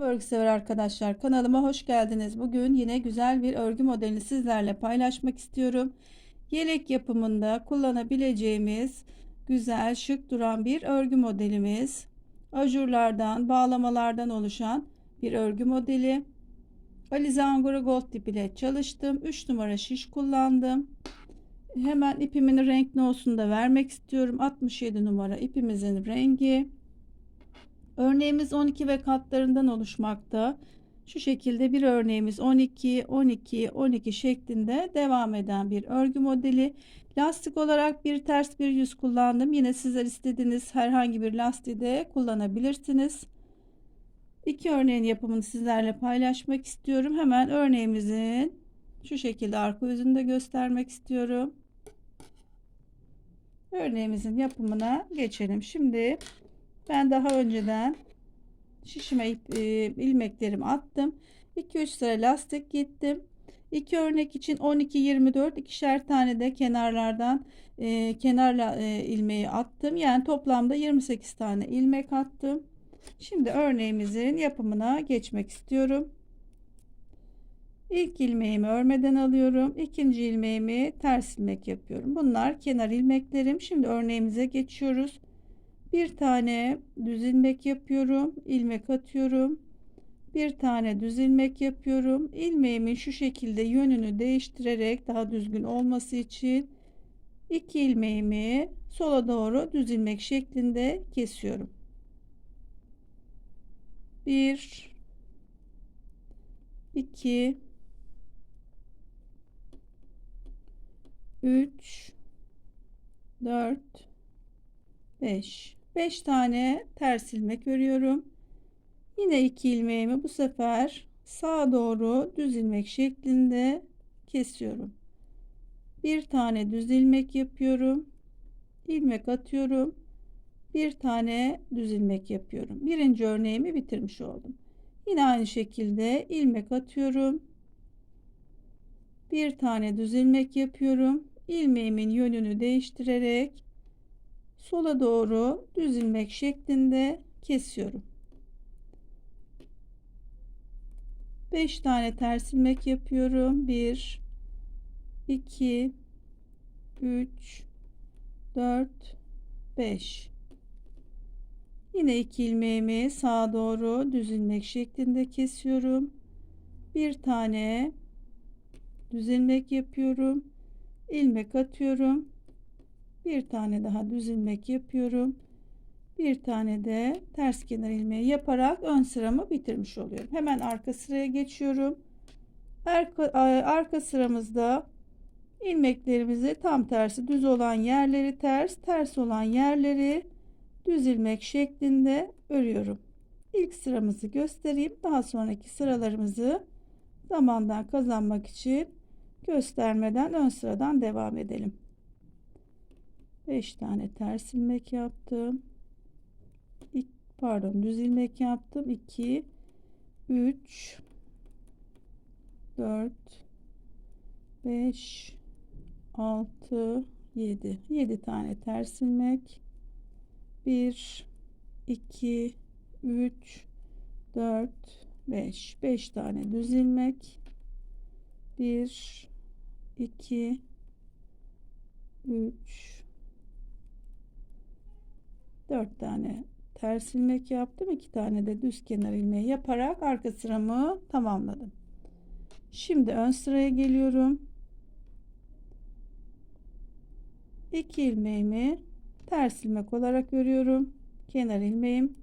Örgü sever arkadaşlar kanalıma hoş geldiniz. Bugün yine güzel bir örgü modelini sizlerle paylaşmak istiyorum. Yelek yapımında kullanabileceğimiz güzel şık duran bir örgü modelimiz. Ajurlardan bağlamalardan oluşan bir örgü modeli. Alize Angora Gold ip ile çalıştım. 3 numara şiş kullandım. Hemen ipimin renk olsun da vermek istiyorum. 67 numara ipimizin rengi. Örneğimiz 12 ve katlarından oluşmakta. Şu şekilde bir örneğimiz 12, 12, 12 şeklinde devam eden bir örgü modeli. Lastik olarak bir ters bir yüz kullandım. Yine sizler istediğiniz herhangi bir lastiği de kullanabilirsiniz. İki örneğin yapımını sizlerle paylaşmak istiyorum. Hemen örneğimizin şu şekilde arka yüzünü de göstermek istiyorum. Örneğimizin yapımına geçelim. Şimdi ben daha önceden şişime e, ilmeklerimi attım. 2-3 sıra lastik gittim. İki örnek için 12 24 ikişer tane de kenarlardan e, kenarla e, ilmeği attım. Yani toplamda 28 tane ilmek attım. Şimdi örneğimizin yapımına geçmek istiyorum. İlk ilmeğimi örmeden alıyorum. İkinci ilmeğimi ters ilmek yapıyorum. Bunlar kenar ilmeklerim. Şimdi örneğimize geçiyoruz bir tane düz ilmek yapıyorum ilmek atıyorum. Bir tane düz ilmek yapıyorum. İlmeğimin şu şekilde yönünü değiştirerek daha düzgün olması için iki ilmeğimi sola doğru düz ilmek şeklinde kesiyorum. Bir iki üç dört beş 5 tane ters ilmek örüyorum. Yine 2 ilmeğimi bu sefer sağa doğru düz ilmek şeklinde kesiyorum. Bir tane düz ilmek yapıyorum. ilmek atıyorum. Bir tane düz ilmek yapıyorum. Birinci örneğimi bitirmiş oldum. Yine aynı şekilde ilmek atıyorum. Bir tane düz ilmek yapıyorum. ilmeğimin yönünü değiştirerek sola doğru düz ilmek şeklinde kesiyorum. 5 tane ters ilmek yapıyorum. 1 2 3 4 5 Yine iki ilmeğimi sağa doğru düz ilmek şeklinde kesiyorum. Bir tane düz ilmek yapıyorum. ilmek atıyorum bir tane daha düz ilmek yapıyorum. Bir tane de ters kenar ilmeği yaparak ön sıramı bitirmiş oluyorum. Hemen arka sıraya geçiyorum. Arka, arka sıramızda ilmeklerimizi tam tersi düz olan yerleri ters ters olan yerleri düz ilmek şeklinde örüyorum. İlk sıramızı göstereyim. Daha sonraki sıralarımızı zamandan kazanmak için göstermeden ön sıradan devam edelim 5 tane ters ilmek yaptım. pardon düz ilmek yaptım. 2 3 4 5 6 7 7 tane ters ilmek 1 2 3 4 5 5 tane düz ilmek 1 2 3 4 tane ters ilmek yaptım. 2 tane de düz kenar ilmeği yaparak arka sıramı tamamladım. Şimdi ön sıraya geliyorum. 2 ilmeğimi ters ilmek olarak örüyorum. Kenar ilmeğim.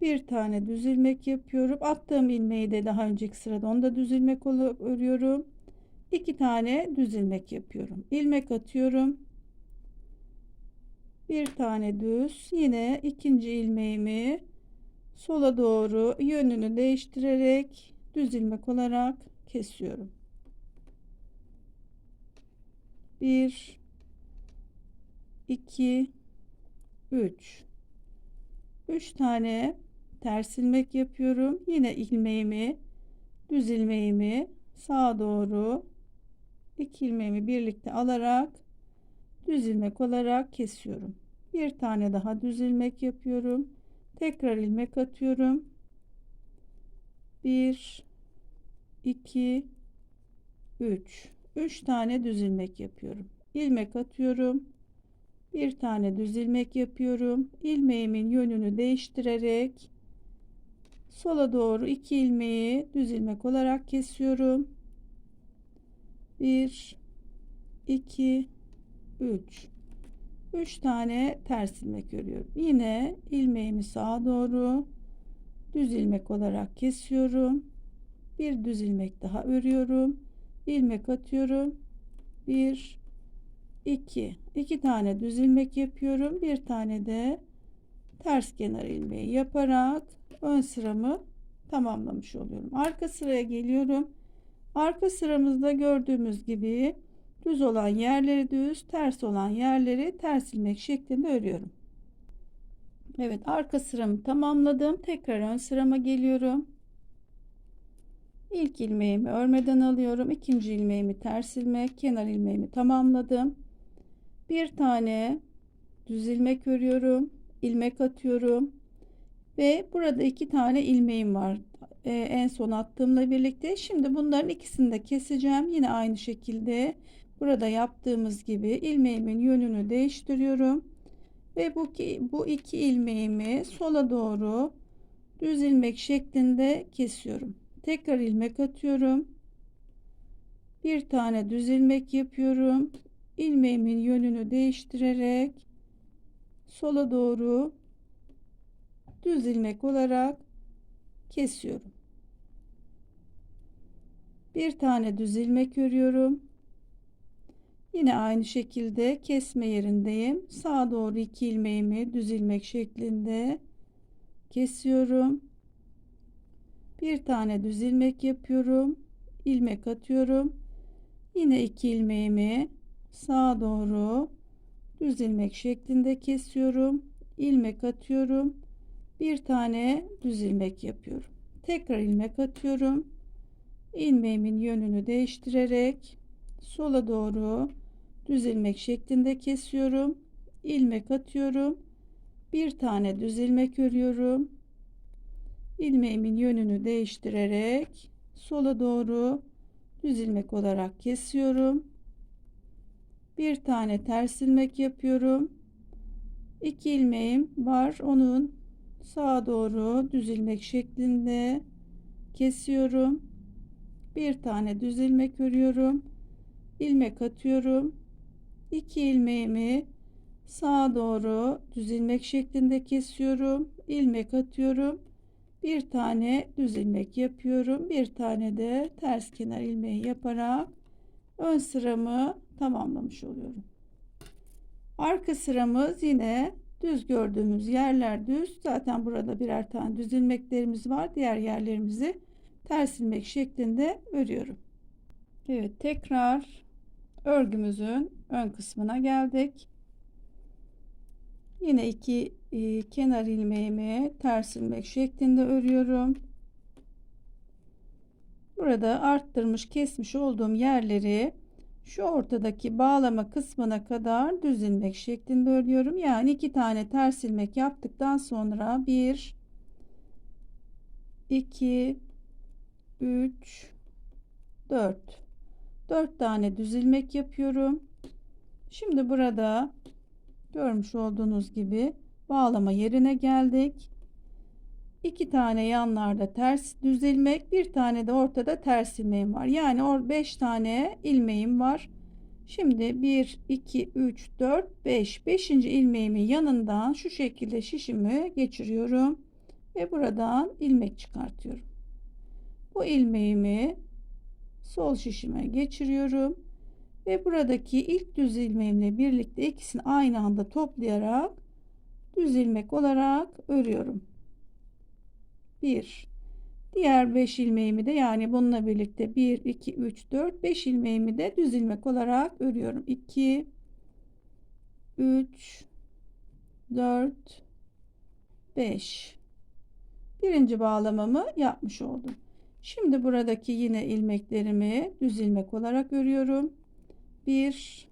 Bir tane düz ilmek yapıyorum. Attığım ilmeği de daha önceki sırada onu da düz ilmek olarak örüyorum. 2 tane düz ilmek yapıyorum. İlmek atıyorum bir tane düz yine ikinci ilmeğimi sola doğru yönünü değiştirerek düz ilmek olarak kesiyorum. 1 2 3 3 tane ters ilmek yapıyorum. Yine ilmeğimi düz ilmeğimi sağa doğru iki ilmeğimi birlikte alarak düz ilmek olarak kesiyorum. Bir tane daha düz ilmek yapıyorum. Tekrar ilmek atıyorum. 1 2 3 3 tane düz ilmek yapıyorum. ilmek atıyorum. Bir tane düz ilmek yapıyorum. ilmeğimin yönünü değiştirerek sola doğru 2 ilmeği düz ilmek olarak kesiyorum. 1 2 3 3 tane ters ilmek örüyorum. Yine ilmeğimi sağa doğru düz ilmek olarak kesiyorum. Bir düz ilmek daha örüyorum. ilmek atıyorum. 1 2 2 tane düz ilmek yapıyorum. Bir tane de ters kenar ilmeği yaparak ön sıramı tamamlamış oluyorum. Arka sıraya geliyorum. Arka sıramızda gördüğümüz gibi düz olan yerleri düz, ters olan yerleri ters ilmek şeklinde örüyorum. Evet, arka sıramı tamamladım. Tekrar ön sırama geliyorum. İlk ilmeğimi örmeden alıyorum. İkinci ilmeğimi ters ilmek, kenar ilmeğimi tamamladım. Bir tane düz ilmek örüyorum. ilmek atıyorum. Ve burada iki tane ilmeğim var. Ee, en son attığımla birlikte. Şimdi bunların ikisini de keseceğim. Yine aynı şekilde burada yaptığımız gibi ilmeğimin yönünü değiştiriyorum. Ve bu, bu iki ilmeğimi sola doğru düz ilmek şeklinde kesiyorum. Tekrar ilmek atıyorum. Bir tane düz ilmek yapıyorum. ilmeğimin yönünü değiştirerek sola doğru düz ilmek olarak kesiyorum. Bir tane düz ilmek örüyorum. Yine aynı şekilde kesme yerindeyim. Sağa doğru iki ilmeğimi düz ilmek şeklinde kesiyorum. Bir tane düz ilmek yapıyorum. ilmek atıyorum. Yine iki ilmeğimi sağa doğru düz ilmek şeklinde kesiyorum. ilmek atıyorum. Bir tane düz ilmek yapıyorum. Tekrar ilmek atıyorum. ilmeğimin yönünü değiştirerek sola doğru düz ilmek şeklinde kesiyorum. ilmek atıyorum. Bir tane düz ilmek örüyorum. ilmeğimin yönünü değiştirerek sola doğru düz ilmek olarak kesiyorum. Bir tane ters ilmek yapıyorum. İki ilmeğim var. Onun sağa doğru düz ilmek şeklinde kesiyorum. Bir tane düz ilmek örüyorum. ilmek atıyorum 2 ilmeğimi sağa doğru düz ilmek şeklinde kesiyorum. ilmek atıyorum. Bir tane düz ilmek yapıyorum. Bir tane de ters kenar ilmeği yaparak ön sıramı tamamlamış oluyorum. Arka sıramız yine düz gördüğümüz yerler düz. Zaten burada birer tane düz ilmeklerimiz var. Diğer yerlerimizi ters ilmek şeklinde örüyorum. Evet tekrar örgümüzün ön kısmına geldik. Yine iki e, kenar ilmeğimi ters ilmek şeklinde örüyorum. Burada arttırmış kesmiş olduğum yerleri şu ortadaki bağlama kısmına kadar düz ilmek şeklinde örüyorum. Yani iki tane ters ilmek yaptıktan sonra 1 2 3 4 4 tane düz ilmek yapıyorum. Şimdi burada görmüş olduğunuz gibi bağlama yerine geldik. 2 tane yanlarda ters düz ilmek, bir tane de ortada ters ilmeğim var. Yani 5 tane ilmeğim var. Şimdi 1 2 3 4 5 5. ilmeğimin yanından şu şekilde şişimi geçiriyorum ve buradan ilmek çıkartıyorum. Bu ilmeğimi sol şişime geçiriyorum ve buradaki ilk düz ilmeğimle birlikte ikisini aynı anda toplayarak düz ilmek olarak örüyorum. 1 diğer 5 ilmeğimi de yani bununla birlikte 1 2 3 4 5 ilmeğimi de düz ilmek olarak örüyorum. 2 3 4 5 birinci bağlamamı yapmış oldum. Şimdi buradaki yine ilmeklerimi düz ilmek olarak örüyorum. 1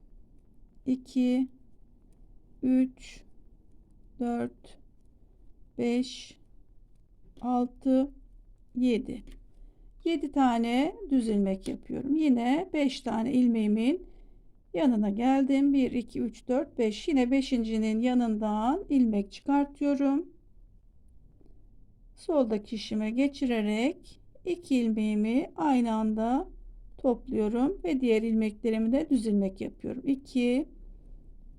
2 3 4 5 6 7 7 tane düz ilmek yapıyorum. Yine 5 tane ilmeğimin yanına geldim. 1 2 3 4 5 yine 5.'nin yanından ilmek çıkartıyorum. Soldaki işime geçirerek 2 ilmeğimi aynı anda topluyorum ve diğer ilmeklerimi de düz ilmek yapıyorum. 2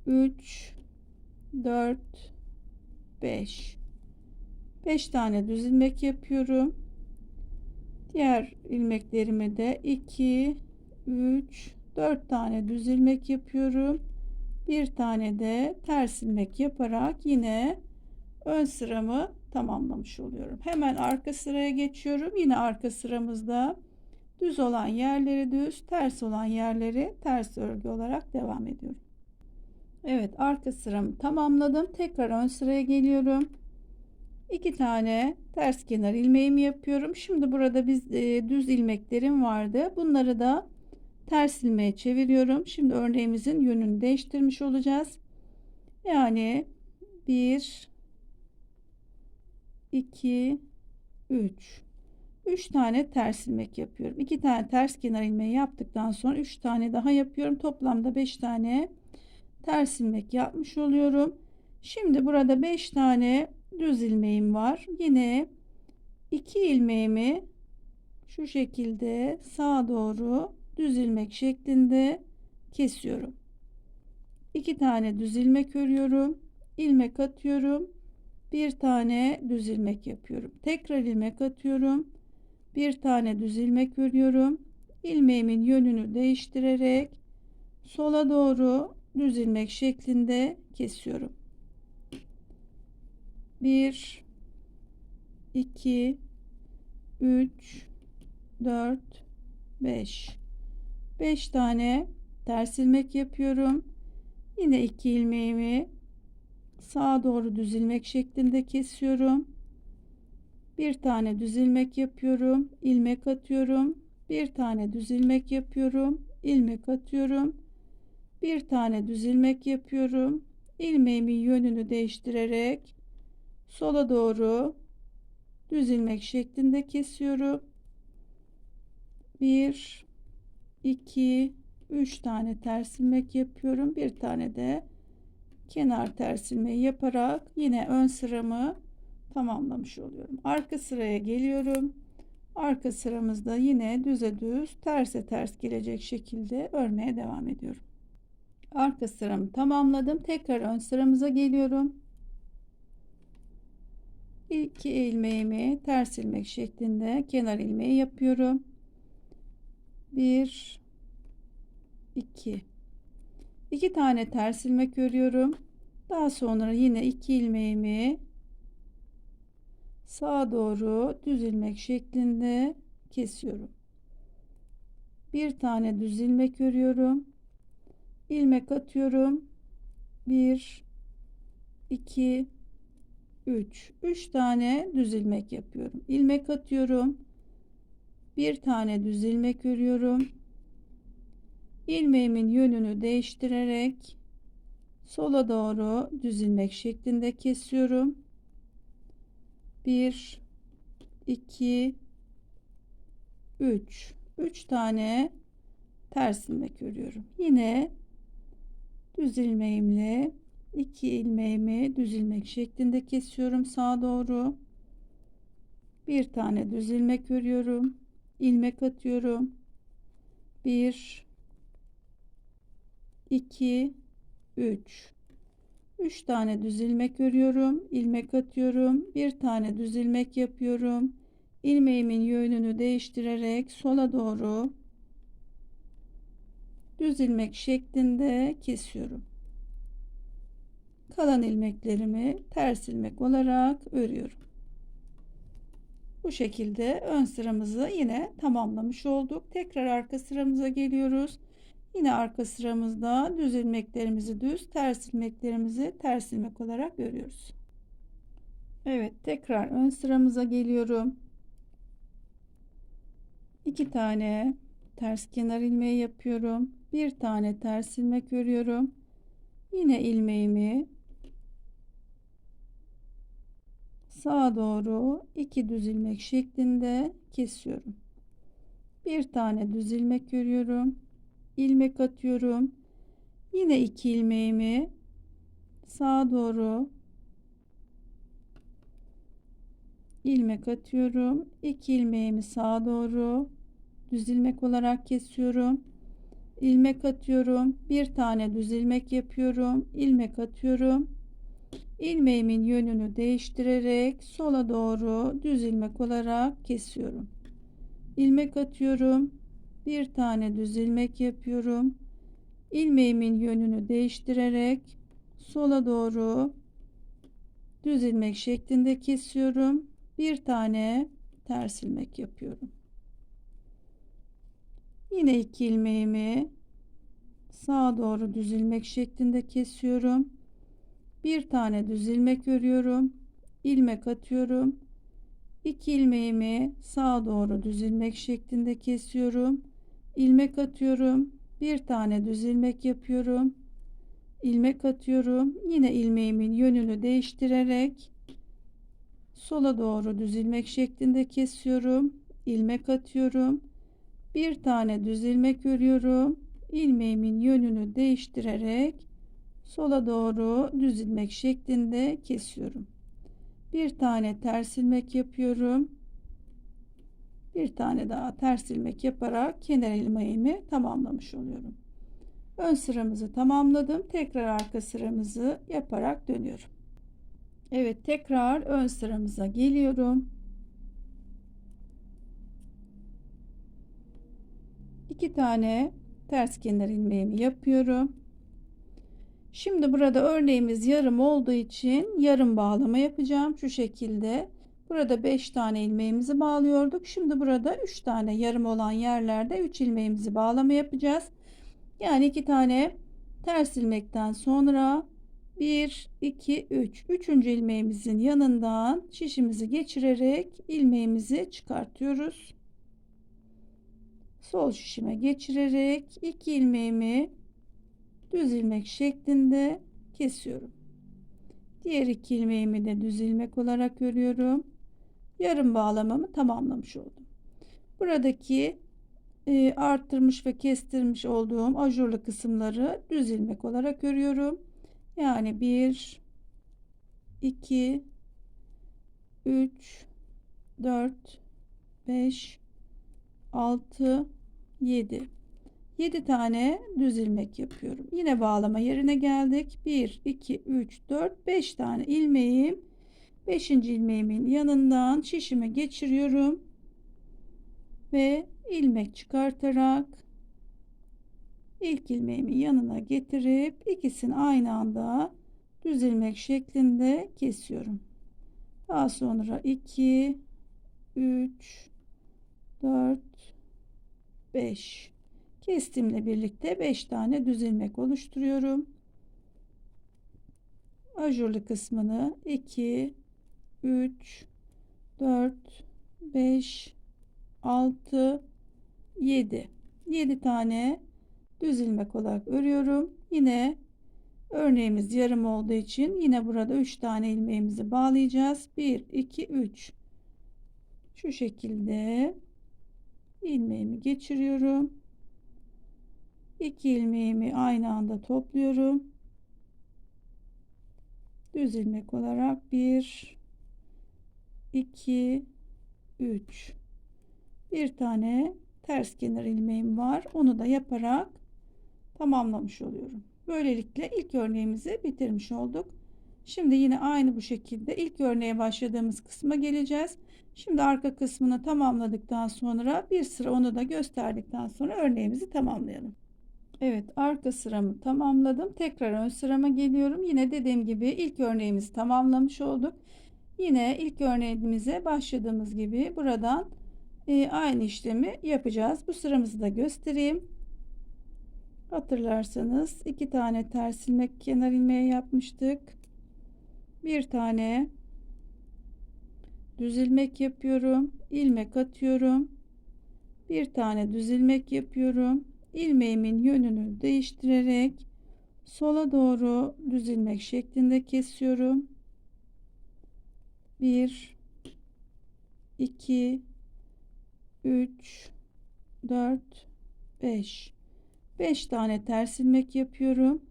3 4 5 5 tane düz ilmek yapıyorum. Diğer ilmeklerimi de 2 3 4 tane düz ilmek yapıyorum. Bir tane de ters ilmek yaparak yine ön sıramı tamamlamış oluyorum. Hemen arka sıraya geçiyorum. Yine arka sıramızda düz olan yerleri düz, ters olan yerleri ters örgü olarak devam ediyorum. Evet, arka sıramı tamamladım. Tekrar ön sıraya geliyorum. İki tane ters kenar ilmeğimi yapıyorum. Şimdi burada biz e, düz ilmeklerim vardı. Bunları da ters ilmeğe çeviriyorum. Şimdi örneğimizin yönünü değiştirmiş olacağız. Yani 1 2 3 3 tane ters ilmek yapıyorum. 2 tane ters kenar ilmeği yaptıktan sonra 3 tane daha yapıyorum. Toplamda 5 tane ters ilmek yapmış oluyorum. Şimdi burada 5 tane düz ilmeğim var. Yine 2 ilmeğimi şu şekilde sağa doğru düz ilmek şeklinde kesiyorum. 2 tane düz ilmek örüyorum. ilmek atıyorum. Bir tane düz ilmek yapıyorum. Tekrar ilmek atıyorum. Bir tane düz ilmek örüyorum. ilmeğimin yönünü değiştirerek sola doğru düz ilmek şeklinde kesiyorum. 1 2 3 4 5 5 tane ters ilmek yapıyorum. Yine 2 ilmeğimi sağa doğru düz ilmek şeklinde kesiyorum. Bir tane düz ilmek yapıyorum. ilmek atıyorum. Bir tane düz ilmek yapıyorum. ilmek atıyorum. Bir tane düz ilmek yapıyorum. ilmeğimin yönünü değiştirerek sola doğru düz ilmek şeklinde kesiyorum. 1 2 3 tane ters ilmek yapıyorum. Bir tane de kenar ters ilmeği yaparak yine ön sıramı tamamlamış oluyorum. Arka sıraya geliyorum. Arka sıramızda yine düze düz terse ters gelecek şekilde örmeye devam ediyorum. Arka sıramı tamamladım. Tekrar ön sıramıza geliyorum. İki ilmeğimi ters ilmek şeklinde kenar ilmeği yapıyorum. 1 2 2 tane ters ilmek örüyorum. Daha sonra yine iki ilmeğimi sağa doğru düz ilmek şeklinde kesiyorum. Bir tane düz ilmek örüyorum. ilmek atıyorum. 1 2 3 3 tane düz ilmek yapıyorum. ilmek atıyorum. Bir tane düz ilmek örüyorum. İlmeğimin yönünü değiştirerek sola doğru düz ilmek şeklinde kesiyorum. 1 2 3 3 tane ters ilmek örüyorum. Yine düz ilmeğimle 2 ilmeğimi düz ilmek şeklinde kesiyorum sağa doğru. Bir tane düz ilmek örüyorum. ilmek atıyorum. 1 2 3 3 tane düz ilmek örüyorum ilmek atıyorum bir tane düz ilmek yapıyorum. İlmeğimin yönünü değiştirerek sola doğru düz ilmek şeklinde kesiyorum. Kalan ilmeklerimi ters ilmek olarak örüyorum. Bu şekilde ön sıramızı yine tamamlamış olduk. Tekrar arka sıramıza geliyoruz Yine arka sıramızda düz ilmeklerimizi düz, ters ilmeklerimizi ters ilmek olarak örüyoruz. Evet, tekrar ön sıramıza geliyorum. İki tane ters kenar ilmeği yapıyorum. Bir tane ters ilmek örüyorum. Yine ilmeğimi sağa doğru iki düz ilmek şeklinde kesiyorum. Bir tane düz ilmek örüyorum. İlmek atıyorum. Yine iki ilmeğimi sağa doğru ilmek atıyorum. 2 ilmeğimi sağa doğru düz ilmek olarak kesiyorum. ilmek atıyorum. Bir tane düz ilmek yapıyorum. ilmek atıyorum. ilmeğimin yönünü değiştirerek sola doğru düz ilmek olarak kesiyorum. ilmek atıyorum. Bir tane düz ilmek yapıyorum. ilmeğimin yönünü değiştirerek sola doğru düz ilmek şeklinde kesiyorum bir tane ters ilmek yapıyorum. Yine iki ilmeğimi sağa doğru düz ilmek şeklinde kesiyorum. Bir tane düz ilmek örüyorum. ilmek atıyorum. İki ilmeğimi sağa doğru düz ilmek şeklinde kesiyorum. İlmek atıyorum. Bir tane düz ilmek yapıyorum. ilmek atıyorum. Yine ilmeğimin yönünü değiştirerek sola doğru düz ilmek şeklinde kesiyorum ilmek atıyorum bir tane düz ilmek örüyorum ilmeğimin yönünü değiştirerek sola doğru düz ilmek şeklinde kesiyorum bir tane ters ilmek yapıyorum bir tane daha ters ilmek yaparak kenar ilmeğimi tamamlamış oluyorum ön sıramızı tamamladım tekrar arka sıramızı yaparak dönüyorum Evet tekrar ön sıramıza geliyorum. İki tane ters kenar ilmeğimi yapıyorum. Şimdi burada örneğimiz yarım olduğu için yarım bağlama yapacağım. Şu şekilde. Burada 5 tane ilmeğimizi bağlıyorduk. Şimdi burada 3 tane yarım olan yerlerde 3 ilmeğimizi bağlama yapacağız. Yani 2 tane ters ilmekten sonra 1 2 3 üçüncü ilmeğimizin yanından şişimizi geçirerek ilmeğimizi çıkartıyoruz sol şişime geçirerek iki ilmeğimi düz ilmek şeklinde kesiyorum diğer iki ilmeğimi de düz ilmek olarak örüyorum yarım bağlamamı tamamlamış oldum buradaki e, arttırmış ve kestirmiş olduğum ajurlu kısımları düz ilmek olarak örüyorum yani 1 2 3 4 5 6 7 7 tane düz ilmek yapıyorum. Yine bağlama yerine geldik. 1 2 3 4 5 tane ilmeğim 5. ilmeğimin yanından şişime geçiriyorum ve ilmek çıkartarak ilk ilmeğimi yanına getirip ikisini aynı anda düz ilmek şeklinde kesiyorum. Daha sonra 2 3 4 5 kestimle birlikte 5 tane düz ilmek oluşturuyorum. Ajurlu kısmını 2 3 4 5 6 7 7 tane düz ilmek olarak örüyorum. Yine örneğimiz yarım olduğu için yine burada 3 tane ilmeğimizi bağlayacağız. 1 2 3 şu şekilde ilmeğimi geçiriyorum. 2 ilmeğimi aynı anda topluyorum. Düz ilmek olarak 1 2 3 bir tane ters kenar ilmeğim var. Onu da yaparak tamamlamış oluyorum. Böylelikle ilk örneğimizi bitirmiş olduk. Şimdi yine aynı bu şekilde ilk örneğe başladığımız kısma geleceğiz. Şimdi arka kısmını tamamladıktan sonra bir sıra onu da gösterdikten sonra örneğimizi tamamlayalım. Evet arka sıramı tamamladım. Tekrar ön sırama geliyorum. Yine dediğim gibi ilk örneğimizi tamamlamış olduk. Yine ilk örneğimize başladığımız gibi buradan e, aynı işlemi yapacağız. Bu sıramızı da göstereyim. Hatırlarsanız iki tane ters ilmek kenar ilmeği yapmıştık. Bir tane düz ilmek yapıyorum. ilmek atıyorum. Bir tane düz ilmek yapıyorum. ilmeğimin yönünü değiştirerek sola doğru düz ilmek şeklinde kesiyorum. 1 2 3 4 5 5 tane ters ilmek yapıyorum.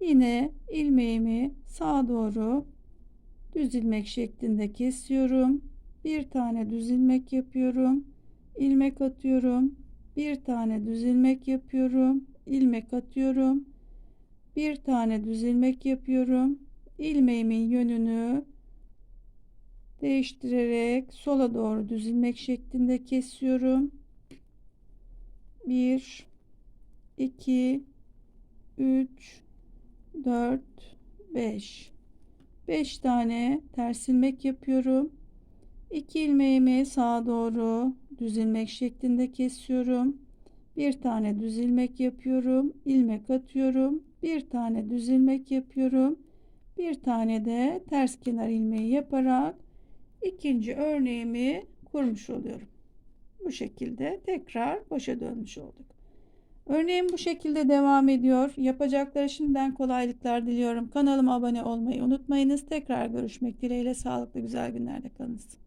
Yine ilmeğimi sağa doğru düz ilmek şeklinde kesiyorum. Bir tane düz ilmek yapıyorum. ilmek atıyorum. Bir tane düz ilmek yapıyorum. ilmek atıyorum. Bir tane düz ilmek yapıyorum. ilmeğimin yönünü değiştirerek sola doğru düz ilmek şeklinde kesiyorum. 1 2 3 4 5 5 tane ters ilmek yapıyorum. 2 ilmeğimi sağa doğru düz ilmek şeklinde kesiyorum. Bir tane düz ilmek yapıyorum. ilmek atıyorum. Bir tane düz ilmek yapıyorum. Bir tane de ters kenar ilmeği yaparak ikinci örneğimi kurmuş oluyorum. Bu şekilde tekrar başa dönmüş olduk. Örneğim bu şekilde devam ediyor. Yapacakları şimdiden kolaylıklar diliyorum. Kanalıma abone olmayı unutmayınız. Tekrar görüşmek dileğiyle sağlıklı güzel günlerde kalınız.